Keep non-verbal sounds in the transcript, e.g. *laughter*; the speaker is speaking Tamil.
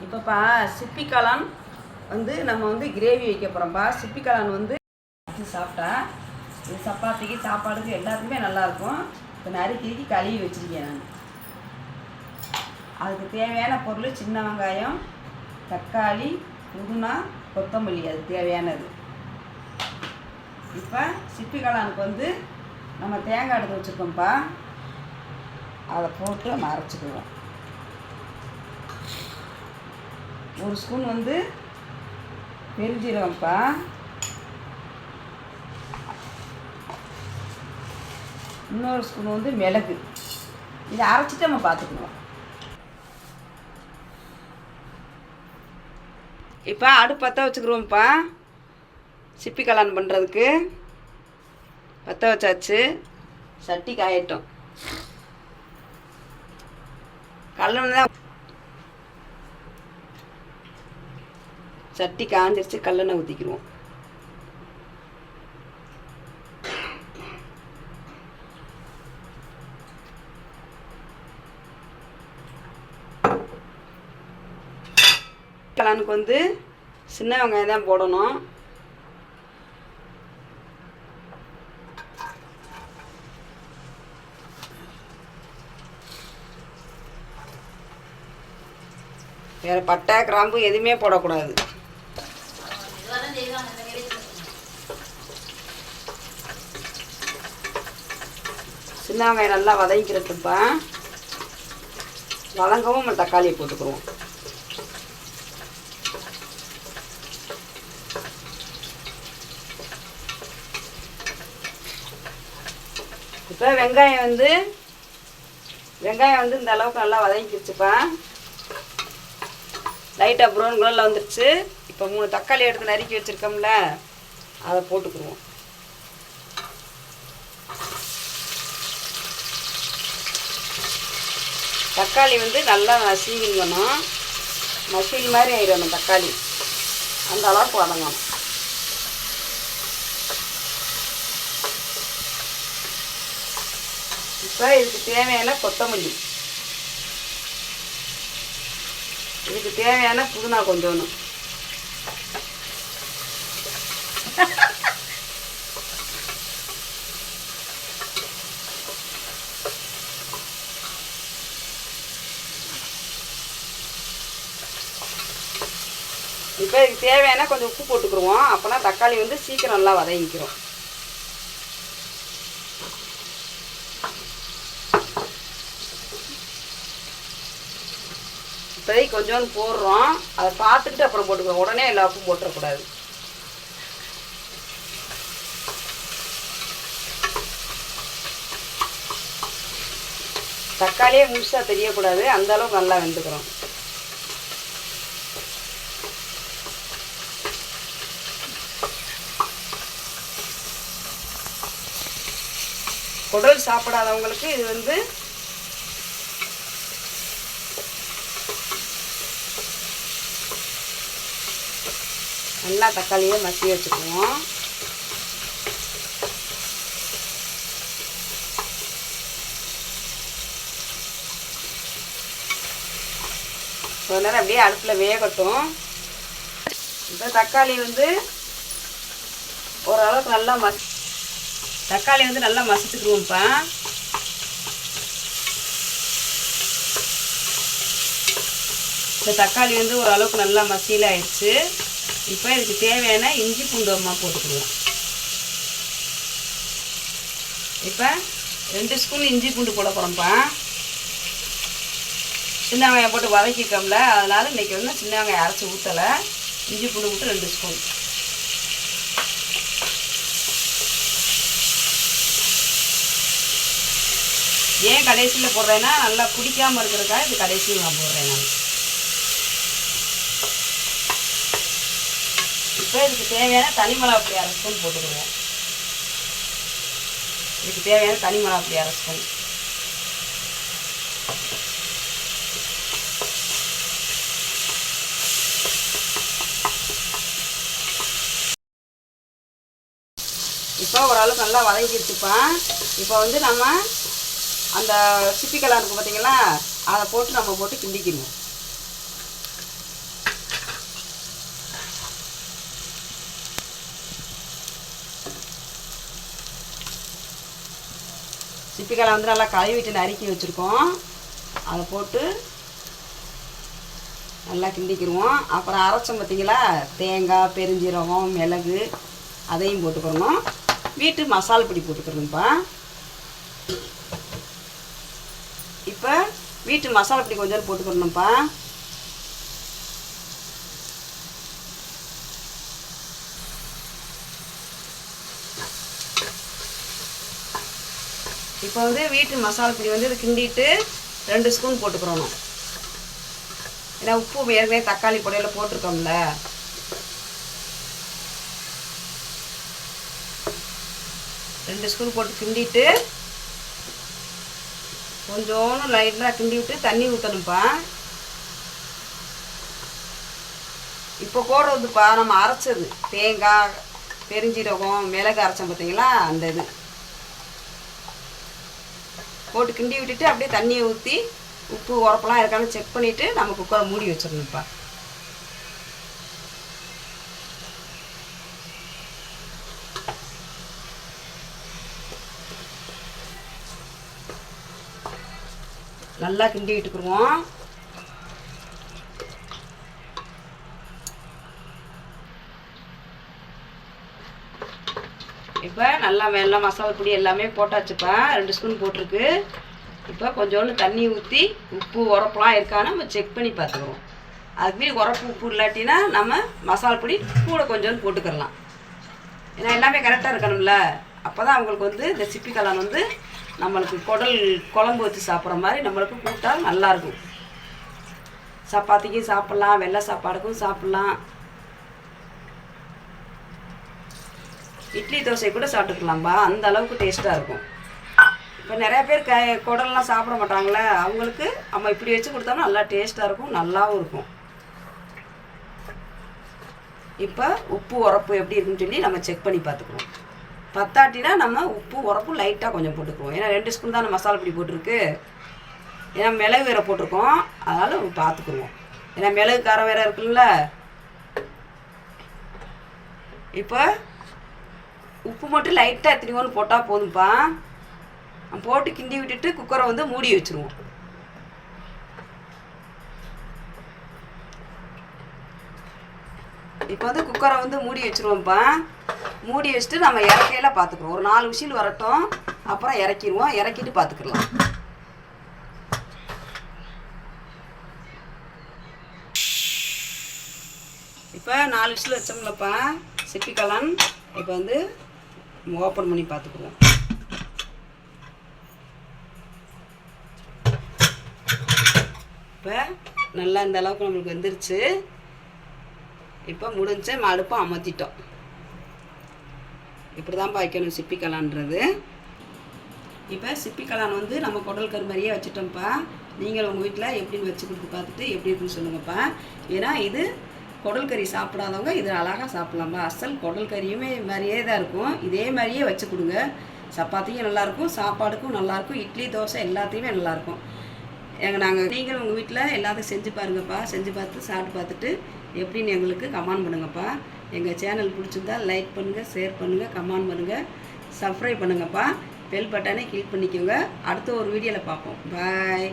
இப்போப்பா சிப்பிக்கலான் வந்து நம்ம வந்து கிரேவி வைக்க போகிறோம்ப்பா சிப்பிக்கலான் வந்து வச்சு சாப்பிட்டா இது சப்பாத்திக்கு சாப்பாடுக்கு எல்லாத்துக்குமே நல்லாயிருக்கும் இப்போ நறுக்கி கழுவி வச்சுருக்கேன் நான். அதுக்கு தேவையான பொருள் சின்ன வெங்காயம் தக்காளி புதுனா கொத்தமல்லி அது தேவையானது. இப்போ சிப்பிக்கலானுக்கு வந்து நம்ம தேங்காய் எடுத்து வச்சுருக்கோம்ப்பா அதை போட்டு நம்ம ஒரு ஸ்பூன் வந்து பெருஞ்சீரகம்ப்பா இன்னொரு ஸ்பூன் வந்து மிளகு. இதை அரைச்சிட்டு நம்ம பார்த்துக்கணும். இப்போ அடுப்பு பற்ற வச்சுக்கிறோம்ப்பா. சிப்பி கல்யாணம் பண்ணுறதுக்கு பற்ற வச்சாச்சு. சட்டி காயட்டும் கல்லணை தான் சட்டி காஞ்சிருச்சு கல்லெண்ணெய் ஊற்றிக்கிடுவோம் கலானுக்கு வந்து சின்ன வெங்காயம் தான் போடணும். வேறு பட்டை கிராம்பு எதுவுமே போடக்கூடாது சின்ன வெங்காயம் நல்லா வதங்கிக்கிறதுப்பா. வதங்கவும் நம்ம தக்காளியை போட்டுக்குருவோம். இப்போ வெங்காயம் வந்து வெங்காயம் வந்து இந்த அளவுக்கு நல்லா வதங்கிக்கிடுச்சுப்பா லைட்டாக ப்ரௌன் கலரில் வந்துடுச்சு இப்போ மூணு தக்காளி எடுத்து நறுக்கி வச்சுருக்கோம்ல அதை போட்டுக்குருவோம். தக்காளி வந்து நல்லா நசீங்கணும் மசில் மாதிரி ஆயிடணும் தக்காளி. அந்த அளவுக்கு வதங்கணும். இப்போ இதுக்கு தேவையான கொத்தமல்லி. இதுக்கு தேவையான புதினா கொஞ்சோன்னு *laughs* இப்போ இதுக்கு தேவையான கொஞ்சம் உப்பு போட்டுக்கிருவோம். அப்போனா தக்காளி வந்து சீக்கிரம் நல்லா வதங்கிக்கிறோம் இப்போதைக்கு கொஞ்சோண்டு போடுறோம். அதை பார்த்துக்கிட்டு அப்புறம் போட்டுக்கிறோம் உடனே எல்லா உப்பும் போட்டுறக்கூடாது. தக்காளியே முழுசாக தெரியக்கூடாது. அந்த அளவுக்கு நல்லா வெந்துக்கிறோம் குடல் சாப்பிடாதவங்களுக்கு இது வந்து நல்லா தக்காளியை மசி வச்சுக்குவோம். கொஞ்ச நேரம் அப்படியே அடுப்பில் வேகட்டும். இப்போ தக்காளி வந்து ஓரளவுக்கு நல்லா மசி தக்காளி வந்து நல்லா மசிச்சுக்குவோம்ப்பா இந்த தக்காளி வந்து ஓரளவுக்கு நல்லா மசியில் ஆயிடுச்சு இப்போ இதுக்கு தேவையான இஞ்சி பூண்டு அம்மா இப்போ ரெண்டு ஸ்பூன் இஞ்சி பூண்டு போட போகிறோம்ப்பா சின்ன வெங்காயம் போட்டு வதக்கிக்கோம்ல அதனால் இன்றைக்கி வந்து சின்ன வெங்காயம் அரைச்சி ஊற்றலை இஞ்சி பூண்டு விட்டு ரெண்டு ஸ்பூன். ஏன் கடைசியில் போடுறேன்னா நல்லா குடிக்காமல் இருக்கிறதுக்காக இது கடைசியில் நான் போடுறேன் நான். இப்போ இதுக்கு தேவையான தனி மிளகா அரை ஸ்பூன் போட்டுக்கிடுவோம் இதுக்கு தேவையான தனி மிளகா அரை ஸ்பூன். இப்போ ஓரளவுக்கு நல்லா வதங்கிடுச்சுப்பா. இப்போ வந்து நம்ம அந்த சிப்பிக்கெல்லாம் இருக்கும் பார்த்தீங்களா அதை போட்டு நம்ம போட்டு கிண்டிக்கணும். சிப்பிக்கலை வந்து நல்லா கழுவிட்டு நறுக்கி வச்சுருக்கோம். அதை போட்டு நல்லா கிண்டிக்கிடுவோம் அப்புறம் அரைச்சோம் பார்த்தீங்களா தேங்காய் பெருஞ்சீரகம் மிளகு அதையும் போட்டுக்கிறணும். வீட்டு மசால் பொடி போட்டுக்கிறோம்ப்பா இப்போ வீட்டு மசாலா பொடி கொஞ்சம் போட்டுக்கிறணும்ப்பா இப்போ வந்து வீட்டு மசாலா பொடி வந்து இது கிண்டிட்டு ரெண்டு ஸ்பூன் போட்டுக்கிறணும் ஏன்னா உப்பு ஏற்கனவே தக்காளி பொடியில் போட்டிருக்கோம்ல. ரெண்டு ஸ்பூன் போட்டு கிண்டிட்டு கொஞ்சோண்டு லைட்டாக கிண்டி விட்டு தண்ணி ஊற்றணும்ப்பா இப்போ போடுறதுப்பா நம்ம அரைச்சது. தேங்காய் பெருஞ்சீரகம் மிளகு அரைச்சோம் பார்த்தீங்களா அந்த இது. போட்டு கிண்டி விட்டுட்டு அப்படியே தண்ணியை ஊற்றி உப்பு உரப்பெல்லாம் இருக்கான்னு செக் பண்ணிவிட்டு நம்ம குக்கரை மூடி வச்சிடணும்ப்பா. நல்லா கிண்டி விட்டுக்குருவோம் இப்போ நல்லா வெள்ளம் மசாலா பொடி எல்லாமே போட்டாச்சுப்பா ரெண்டு ஸ்பூன் போட்டிருக்கு. இப்போ கொஞ்சோண்டு தண்ணி ஊற்றி உப்பு உரப்புலாம் இருக்கான்னு நம்ம செக் பண்ணி பார்த்துக்குறோம். அதுக்கு மீறி உரப்பு உப்பு இல்லாட்டினா நம்ம மசாலா பொடி கூட கொஞ்சோண்டு போட்டுக்கிறலாம். ஏன்னா எல்லாமே கரெக்டாக இருக்கணும்ல. அப்போ தான் அவங்களுக்கு வந்து இந்த சிப்பி கலான் வந்து நம்மளுக்கு குடல் குழம்பு வச்சு சாப்பிட்ற மாதிரி நம்மளுக்கு கூட்டா நல்லாயிருக்கும் சப்பாத்திக்கும் சாப்பிட்லாம் வெள்ளை சாப்பாடுக்கும் சாப்பிட்லாம். இட்லி தோசை கூட சாப்பிட்டுக்கலாம்பா. அந்த அளவுக்கு டேஸ்ட்டாக இருக்கும். இப்போ நிறைய பேர் க குடல்லாம் சாப்பிட மாட்டாங்களே. அவங்களுக்கு நம்ம இப்படி வச்சு கொடுத்தோம்னா நல்லா டேஸ்ட்டாக இருக்கும் நல்லாவும் இருக்கும். இப்போ உப்பு உரப்பு எப்படி இருக்குன்னு சொல்லி நம்ம செக் பண்ணி பார்த்துக்குவோம். பத்தாட்டினா நம்ம உப்பு உரப்பு லைட்டாக கொஞ்சம் போட்டுக்குவோம். ஏன்னா ரெண்டு ஸ்பூன் தான் மசாலா பொடி போட்டிருக்கு. ஏன்னா மிளகு வேற போட்டிருக்கோம். அதனால் பார்த்துக்குருவோம் ஏன்னா மிளகு காரம் வேற இருக்குல்ல. இப்போ உப்பு மட்டும் லைட்டாக எத்தனையோன்னு போட்டால் போதும்ப்பா போட்டு கிண்டி விட்டுட்டு குக்கரை வந்து மூடி வச்சுருவோம். இப்போ வந்து குக்கரை வந்து மூடி வச்சுருவோம்ப்பா மூடி வச்சுட்டு நம்ம இறக்கையில பார்த்துக்குறோம் ஒரு நாலு விசில் வரட்டும் அப்புறம் இறக்கிடுவோம். இறக்கிட்டு பார்த்துக்கலாம் இப்போ நாலு விசில் வச்சோம்லப்பா சிப்பிக்கலான் இப்போ வந்து ஓப்பன் பண்ணி பார்த்துக்குவோம் இப்போ நல்லா இந்த அளவுக்கு நம்மளுக்கு வந்துருச்சு. இப்போ முடிஞ்ச அடுப்பை அமர்த்திட்டோம். இப்படி தான் வைக்கணும் சிப்பிக்கலான்றது. இப்போ சிப்பிக்கலான் வந்து நம்ம குடல் கரு மாதிரியே வச்சுட்டோம்ப்பா. நீங்கள் உங்கள் வீட்டில் எப்படின்னு வச்சு கொடுத்து பார்த்துட்டு எப்படி இருக்குன்னு சொல்லுங்கப்பா. ஏன்னா இது குடல் கறி சாப்பிடாதவங்க இது அழகாக சாப்பிட்லாம்ப்பா அசல் குடல் கறியுமே மாதிரியே தான் இருக்கும். இதே மாதிரியே வச்சு கொடுங்க. சப்பாத்தியும் நல்லாயிருக்கும் சாப்பாடுக்கும் நல்லாயிருக்கும் இட்லி தோசை எல்லாத்தையுமே நல்லாயிருக்கும் எங்கள் நாங்கள் நீங்கள் உங்கள் வீட்டில் எல்லாத்தையும் செஞ்சு பாருங்கப்பா. செஞ்சு பார்த்து சாப்பிட்டு பார்த்துட்டு எப்படின்னு எங்களுக்கு கமெண்ட் பண்ணுங்கப்பா. எங்கள் சேனல் பிடிச்சிருந்தா லைக் பண்ணுங்கள் ஷேர் பண்ணுங்கள் கமெண்ட் பண்ணுங்கள் சப்ஸ்கிரைப் பண்ணுங்கப்பா. பெல் பட்டனை கிளிக் பண்ணிக்கோங்க. அடுத்த ஒரு வீடியோவில் பார்ப்போம். பாய்